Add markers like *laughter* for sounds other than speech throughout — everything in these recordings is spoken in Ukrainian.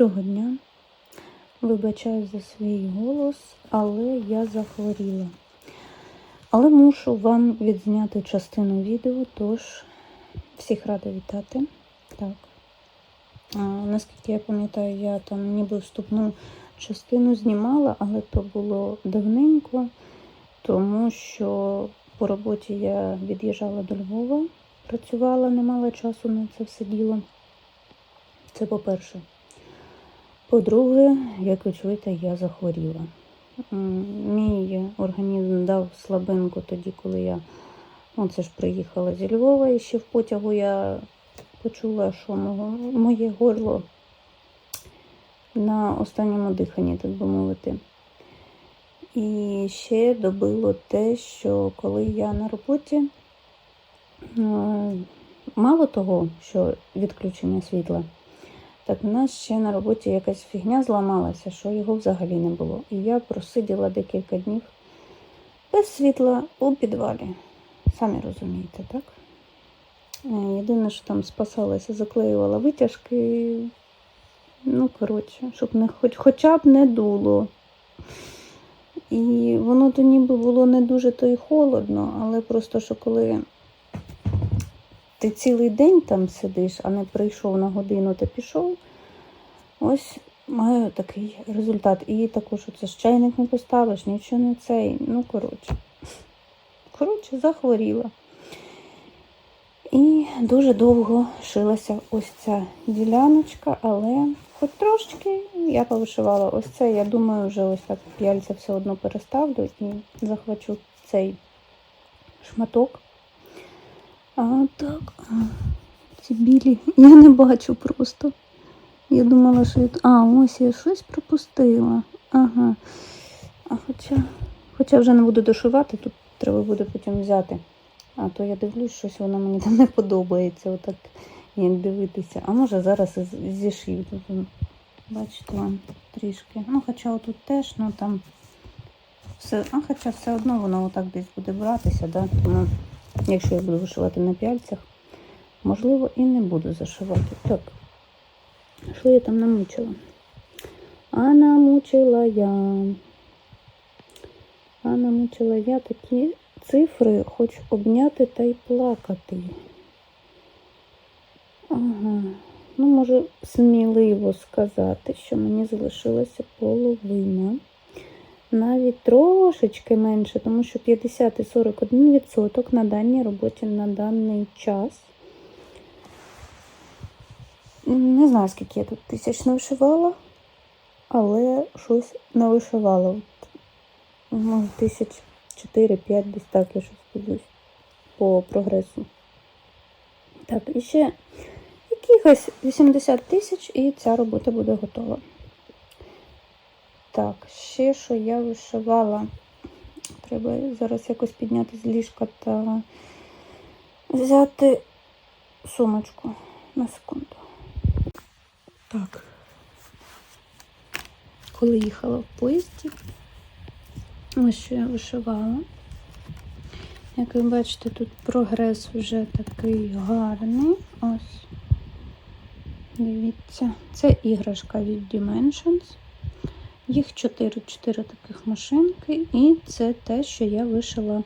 Доброго дня. Вибачаю за свій голос, але я захворіла. Але мушу вам відзняти частину відео, тож всіх рада вітати. Так. А, наскільки я пам'ятаю, я там ніби вступну частину знімала, але то було давненько, тому що по роботі я від'їжджала до Львова, працювала, не мала часу на це все діло. Це по-перше. По-друге, як ви чуєте, я захворіла. Мій організм дав слабинку тоді, коли я ну, це ж приїхала зі Львова, і ще в потягу я почула, що моє горло на останньому диханні, так би мовити. І ще добило те, що коли я на роботі, мало того, що відключення світла, так у нас ще на роботі якась фігня зламалася, що його взагалі не було. І я просиділа декілька днів без світла у підвалі. Самі розумієте, так? Е, Єдине, що там спасалася, заклеювала витяжки. Ну, коротше, щоб не хоч, хоча б не дуло. І воно то ніби було не дуже то й холодно, але просто що коли ти цілий день там сидиш, а не прийшов на годину та пішов, ось маю такий результат. І також оце ж чайник не поставиш, нічого не цей. Ну, коротше. Коротше, захворіла. І дуже довго шилася ось ця діляночка, але хоч трошки я повишивала ось це. Я думаю, вже ось так п'яльця все одно переставлю і захвачу цей шматок. А так, ці білі, *laughs* я не бачу просто. Я думала, що. я- А, ось я щось пропустила. Ага. А хоча, хоча вже не буду дошивати, тут треба буде потім взяти. А то я дивлюсь, щось воно мені там не подобається, отак як дивитися. А може зараз і з- зішию. Тут, м, бачите, вам трішки. Ну, хоча отут теж, ну там все, а хоча все одно воно отак десь буде братися, да? тому якщо я буду вишивати на пяльцях, можливо, і не буду зашивати. Так, що я там намучила? А намучила я. А намучила я такі цифри, хоч обняти та й плакати. Ага. Ну, можу сміливо сказати, що мені залишилася половина. Навіть трошечки менше, тому що 50 і 41% на даній роботі на даний час. Не знаю, скільки я тут тисяч навишивала, але щось навишивала. От, ну, тисяч 4-5 десь так я щось дивлюсь по прогресу. Так, і ще якихось 80 тисяч, і ця робота буде готова. Так, ще що я вишивала. Треба зараз якось підняти з ліжка та взяти сумочку на секунду. Так. Коли їхала в поїзді, ось що я вишивала. Як ви бачите, тут прогрес вже такий гарний. Ось. Дивіться, це іграшка від Dimensions. Їх 4, 4 таких машинки, і це те, що я вишила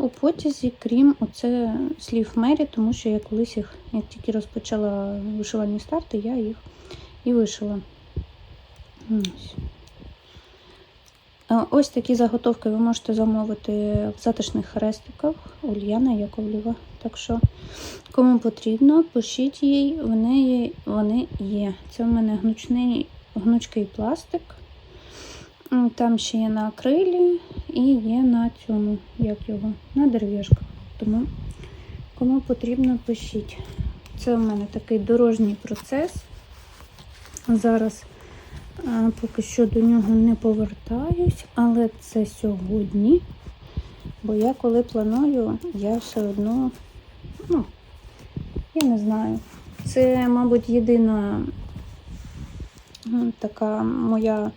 у потязі, крім оце слів Мері, тому що я колись їх, як тільки розпочала вишивальні старти, я їх і вишила. Ось. Такі заготовки ви можете замовити в затишних хрестиках Ульяна Яковлєва. Так що, кому потрібно, пишіть їй, в вони є. Це в мене гнучний, гнучкий пластик. Там ще є на акрилі і є на цьому, як його, на дерев'яшках. Тому, кому потрібно, пишіть. Це у мене такий дорожній процес. Зараз а, Поки що до нього не повертаюсь, але це сьогодні. Бо я коли планую, я все одно, ну, я не знаю. Це, мабуть, єдина така моя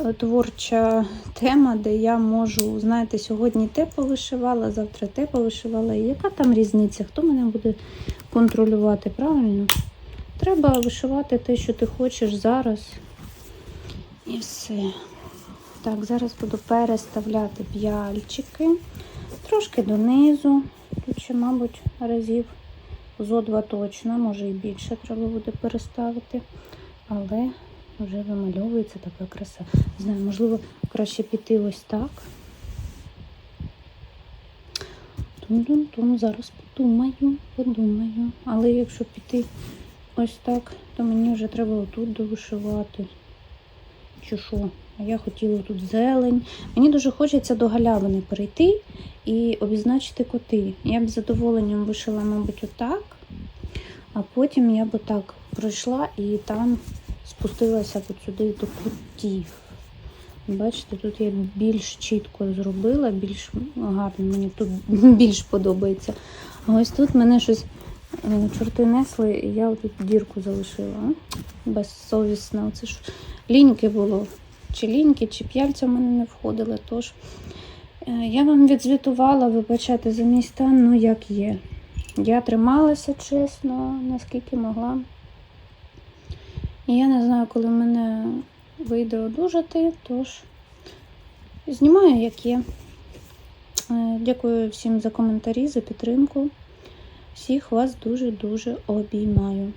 е, творча тема, де я можу, знаєте, сьогодні те повишивала, завтра те повишивала. І яка там різниця? Хто мене буде контролювати, правильно? треба вишивати те, що ти хочеш зараз. І все. Так, зараз буду переставляти п'яльчики. Трошки донизу. Тут ще, мабуть, разів зо два точно, може і більше треба буде переставити. Але вже вимальовується така краса. Не знаю, можливо, краще піти ось так. Тун-тун-тун, зараз подумаю, подумаю. Але якщо піти ось так, то мені вже треба отут довишивати. Чи що? А я хотіла тут зелень. Мені дуже хочеться до галявини перейти і обізначити коти. Я б з задоволенням вишила, мабуть, отак. А потім я б отак пройшла і там спустилася от сюди до котів. Бачите, тут я більш чітко зробила, більш гарно, мені тут *laughs* більш подобається. А ось тут мене щось е, чорти несли, і я тут дірку залишила. Безсовісно. Це ж ліньки було. Чи ліньки, чи п'яльця в мене не входили. Тож е, я вам відзвітувала, вибачайте за мій стан, ну як є. Я трималася чесно, наскільки могла. І я не знаю, коли мене вийде одужати, тож знімаю, як є. Е, Дякую всім за коментарі, за підтримку. Всіх вас дуже-дуже обіймаю.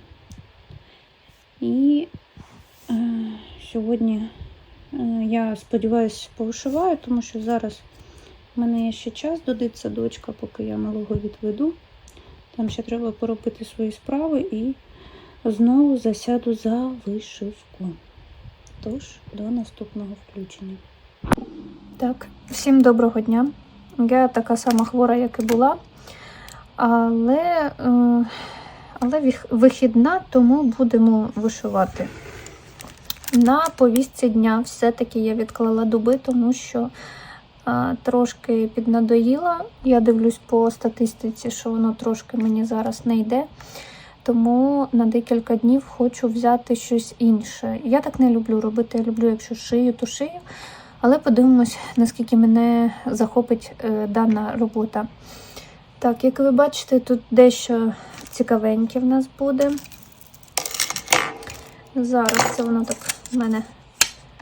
І е, сьогодні е, я сподіваюся повишиваю, тому що зараз в мене є ще час до дитсадочка, поки я малого відведу. Там ще треба поробити свої справи і знову засяду за вишивку. Тож, до наступного включення. Так, всім доброго дня. Я така сама хвора, як і була, але, е, але вихідна, тому будемо вишивати. На повістці дня все-таки я відклала дуби, тому що е, трошки піднадоїла. Я дивлюсь по статистиці, що воно трошки мені зараз не йде. Тому на декілька днів хочу взяти щось інше. Я так не люблю робити. Я люблю, якщо шию, то шию. Але подивимось, наскільки мене захопить е, дана робота. Так, як ви бачите, тут дещо цікавеньке в нас буде. Зараз це воно так в мене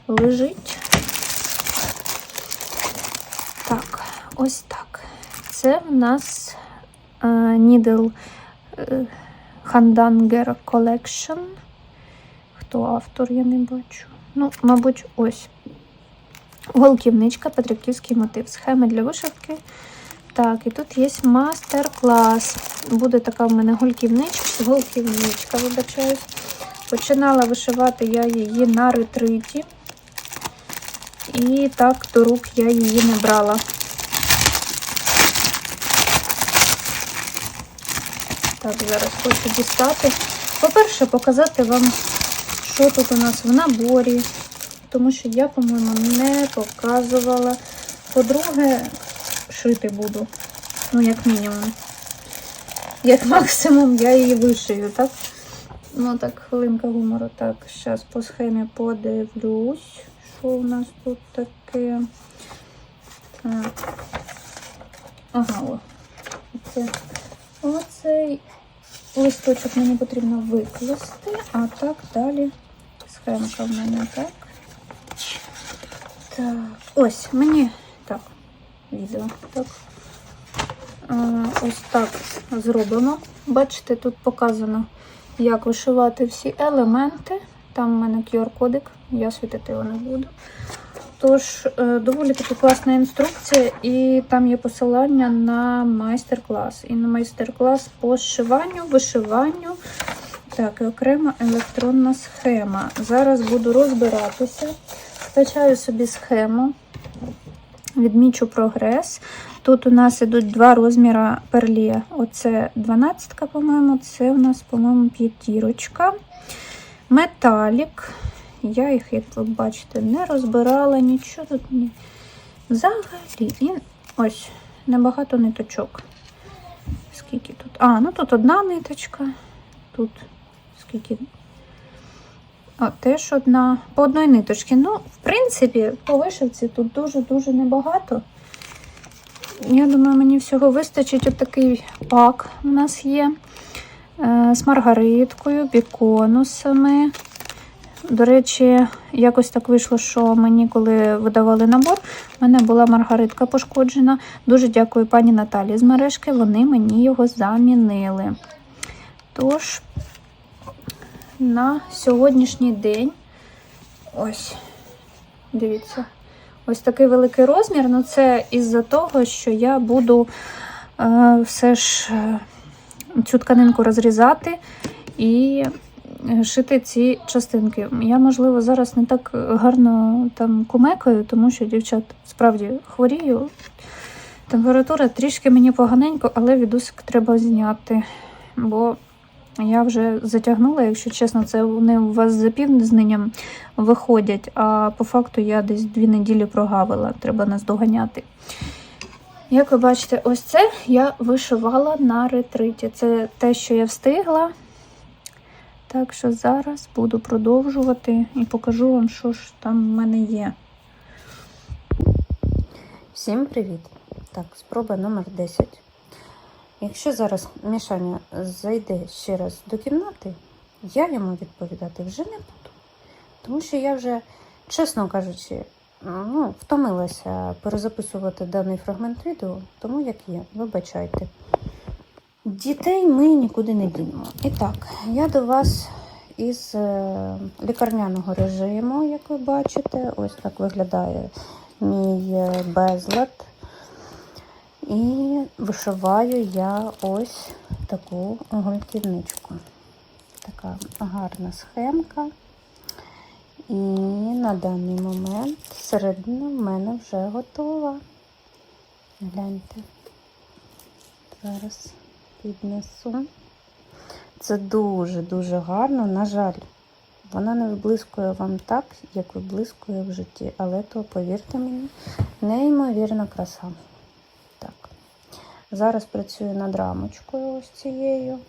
лежить. Так, ось так. Це в нас е, Е, Collection. Хто автор, я не бачу. Ну, мабуть, ось. Голківничка, Петриківський мотив. Схеми для вишивки. Так, і тут є мастер-клас. Буде така в мене голківничка, голківничка, вибачаюсь. Починала вишивати я її на ретриті. І так до рук я її не брала. Так, зараз хочу дістати. По-перше, показати вам, що тут у нас в наборі тому що я, по-моєму, не показувала. По-друге, шити буду. Ну, як мінімум. Як максимум я її вишию, так? Ну, так, хвилинка гумору. Так, зараз по схемі подивлюсь, що у нас тут таке. Так. Ага, о. Оце. Оцей листочок мені потрібно викласти, а так далі схемка в мене так. Так, ось мені так, відео. Так. Ось так зробимо. Бачите, тут показано, як вишивати всі елементи. Там в мене QR-кодик, я світити його не буду. Тож, е, доволі таки класна інструкція, і там є посилання на майстер-клас. І на майстер-клас по зшиванню, вишиванню. Так, і окрема електронна схема. Зараз буду розбиратися. Скачаю собі схему, відмічу прогрес. Тут у нас ідуть два розміри перлі. Оце 12, по-моєму, це у нас, по-моєму, п'ятірочка. Металік. Я їх, як ви бачите, не розбирала, нічого тут не. Взагалі, і ось небагато ниточок. Скільки тут? А, ну тут одна ниточка. Тут скільки а, теж одна по одній ниточці. Ну, в принципі, по вишивці тут дуже-дуже небагато. Я думаю, мені всього вистачить отакий пак у нас є. е, з маргариткою, біконусами. До речі, якось так вийшло, що мені, коли видавали набор, в мене була маргаритка пошкоджена. Дуже дякую пані Наталі з мережки, вони мені його замінили. Тож, на сьогоднішній день, ось, дивіться, ось такий великий розмір. Ну, це із-за того, що я буду е, все ж е, цю тканинку розрізати і шити ці частинки. Я, можливо, зараз не так гарно там кумекаю, тому що дівчат справді хворію. Температура трішки мені поганенько, але відусик треба зняти. Бо я вже затягнула, якщо чесно, це вони у вас з запізненням виходять, а по факту я десь дві неділі прогавила, треба наздоганяти. Як ви бачите, ось це я вишивала на ретриті. Це те, що я встигла. Так що зараз буду продовжувати і покажу вам, що ж там в мене є. Всім привіт! Так, спроба номер 10. Якщо зараз Мішаня зайде ще раз до кімнати, я йому відповідати вже не буду. Тому що я вже, чесно кажучи, ну, втомилася перезаписувати даний фрагмент відео, тому як є, вибачайте. Дітей ми нікуди не дінемо. І так, я до вас із е, лікарняного режиму, як ви бачите, ось так виглядає мій е, безлад. І вишиваю я ось таку гвинтівничку. Така гарна схемка. І на даний момент середина в мене вже готова. Гляньте. Зараз піднесу. Це дуже-дуже гарно. На жаль, вона не виблискує вам так, як виблискує в житті. Але то, повірте мені, неймовірна краса. Так. Зараз працюю над рамочкою ось цією.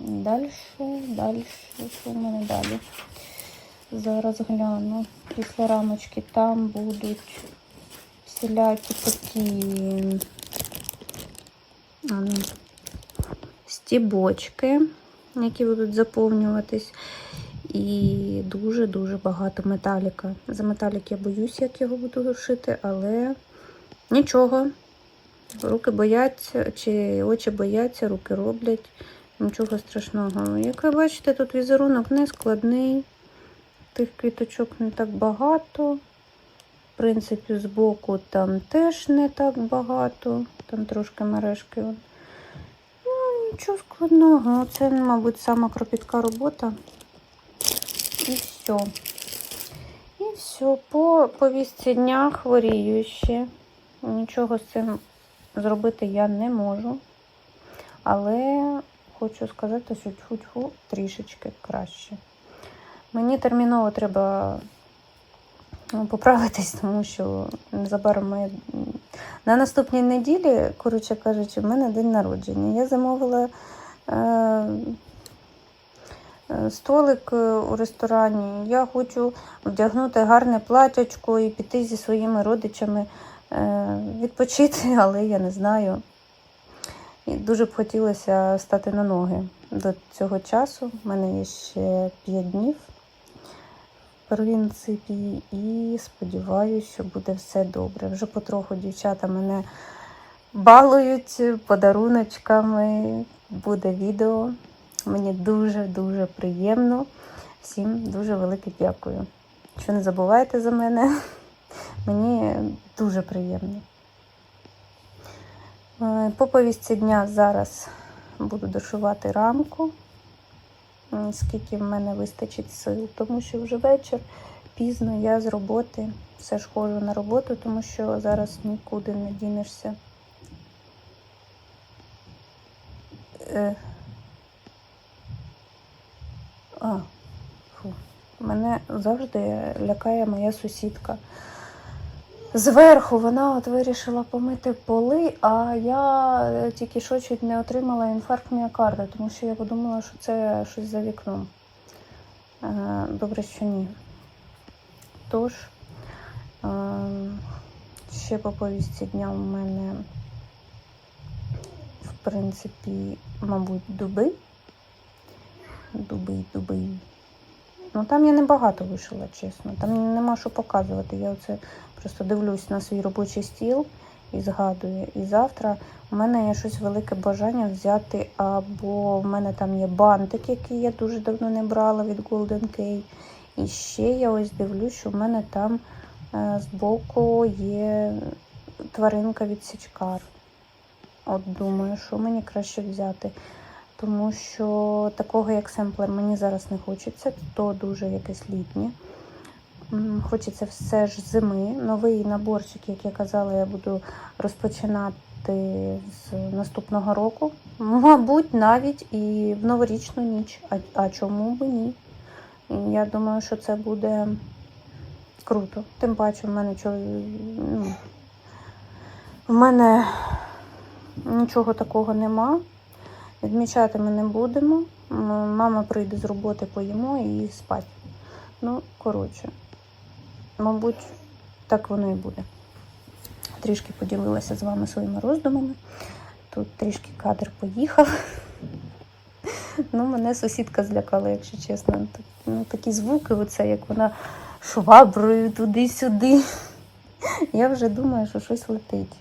Далі, далі, що в мене далі? Зараз гляну. Після рамочки там будуть всілякі такі стібочки, які будуть заповнюватись. І дуже-дуже багато металіка. За металік я боюсь, як його буду шити, але нічого. Руки бояться, чи очі бояться, руки роблять. Нічого страшного. Як ви бачите, тут візерунок не складний. Тих квіточок не так багато. В принципі, збоку там теж не так багато. Там трошки мережки. Ну, нічого складного. Це, мабуть, сама кропітка робота. І все. І все. По повістці дня хворію ще. Нічого з цим зробити я не можу. Але хочу сказати, що тьфу-тьфу трішечки краще. Мені терміново треба ну, поправитись, тому що незабаром моє... на наступній неділі, коротше кажучи, в мене день народження. Я замовила е... е, столик е, у ресторані. Я хочу вдягнути гарне платячко і піти зі своїми родичами е, відпочити, *laughs* але я не знаю. І дуже б хотілося стати на ноги до цього часу. У мене є ще 5 днів, принципі, і сподіваюся, що буде все добре. Вже потроху дівчата мене балують подаруночками. Буде відео. Мені дуже-дуже приємно. Всім дуже велике дякую. Що не забувайте за мене. *laughs* Мені дуже приємно. Е, По повістці дня зараз буду дошивати рамку, скільки в мене вистачить сил, тому що вже вечір, пізно я з роботи, все ж ходжу на роботу, тому що зараз нікуди не дінешся. Е. А, фу. Мене завжди лякає моя сусідка. Зверху вона от вирішила помити поли, а я тільки що чуть не отримала інфаркт міокарда, тому що я подумала, що це щось за вікном. Е, Добре, що ні. Тож, е, ще по повісті дня у мене в принципі, мабуть, дуби. Дуби, дуби. Ну там я небагато вишила, чесно. Там нема що показувати. Я оце просто дивлюсь на свій робочий стіл і згадую. І завтра у мене є щось велике бажання взяти, або в мене там є бантик, який я дуже давно не брала від Golden K. І ще я ось дивлюсь, що в мене там е, збоку є тваринка від Січкар. От думаю, що мені краще взяти. Тому що такого, як семплер, мені зараз не хочеться, то дуже якесь літнє. Хочеться все ж зими. Новий наборчик, як я казала, я буду розпочинати з наступного року. Мабуть, навіть і в новорічну ніч. А, а чому би ні? Я думаю, що це буде круто. Тим паче, в мене. Ну, в мене нічого такого нема. Відмічати ми не будемо. Мама прийде з роботи, поїмо і спать. Ну, коротше, мабуть, так воно і буде. Трішки поділилася з вами своїми роздумами. Тут трішки кадр поїхав. *laughs* Ну, мене сусідка злякала, якщо чесно. Ну, такі звуки, оце, як вона шваброю туди-сюди. *laughs* Я вже думаю, що щось летить.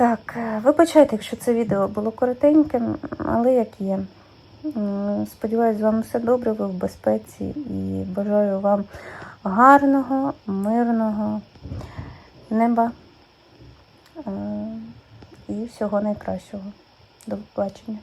Так, е, вибачайте, якщо це відео було коротеньким, але як є. Сподіваюсь, з вами все добре, ви в безпеці і бажаю вам гарного, мирного неба е, і всього найкращого. До побачення.